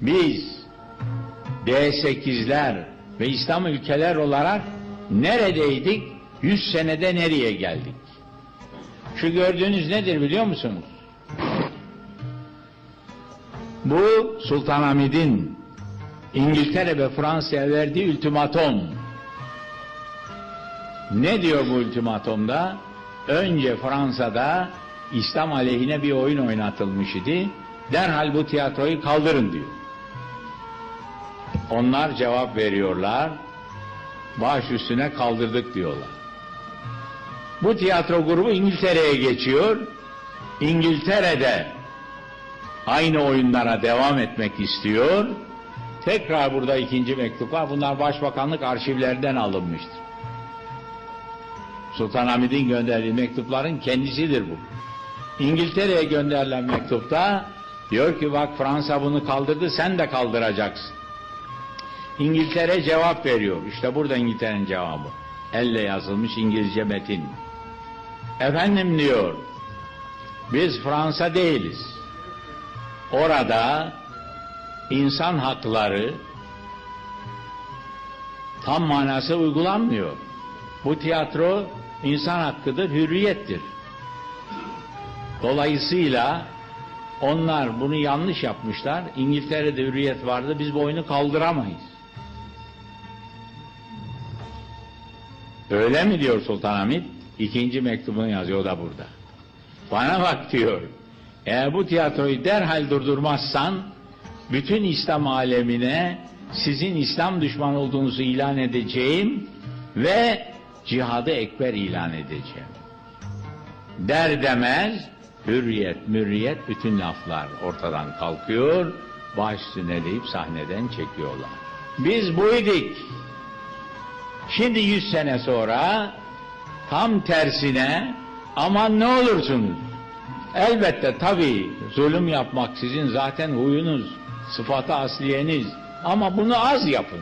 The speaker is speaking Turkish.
Biz D8'ler ve İslam ülkeler olarak neredeydik? 100 senede nereye geldik? Şu gördüğünüz nedir biliyor musunuz? Bu Sultanahmet'in İngiltere ve Fransa'ya verdiği ultimatom. Ne diyor bu ultimatomda? Önce Fransa'da İslam aleyhine bir oyun oynatılmış idi. Derhal bu tiyatroyu kaldırın diyor. Onlar cevap veriyorlar. Baş üstüne kaldırdık diyorlar. Bu tiyatro grubu İngiltere'ye geçiyor. İngiltere'de aynı oyunlara devam etmek istiyor. Tekrar burada ikinci mektup var. Bunlar başbakanlık arşivlerinden alınmıştır. Sultanahmet'in gönderdiği mektupların kendisidir bu. İngiltere'ye gönderilen mektupta diyor ki bak Fransa bunu kaldırdı sen de kaldıracaksın. İngiltere cevap veriyor. İşte burada İngiltere'nin cevabı. Elle yazılmış İngilizce metin. Efendim diyor, biz Fransa değiliz. Orada insan hakları tam manası uygulanmıyor. Bu tiyatro insan hakkıdır, hürriyettir. Dolayısıyla onlar bunu yanlış yapmışlar. İngiltere'de hürriyet vardı, biz bu oyunu kaldıramayız. Öyle mi diyor Sultanahmet? İkinci mektubunu yazıyor o da burada. Bana bak diyor. Eğer bu tiyatroyu derhal durdurmazsan bütün İslam alemine sizin İslam düşmanı olduğunuzu ilan edeceğim ve cihadı ekber ilan edeceğim. Der demez hürriyet, mürriyet bütün laflar ortadan kalkıyor, baş üstüne sahneden çekiyorlar. Biz buyduk. Şimdi yüz sene sonra tam tersine aman ne olursunuz. Elbette tabii zulüm yapmak sizin zaten huyunuz, sıfatı asliyeniz. Ama bunu az yapın.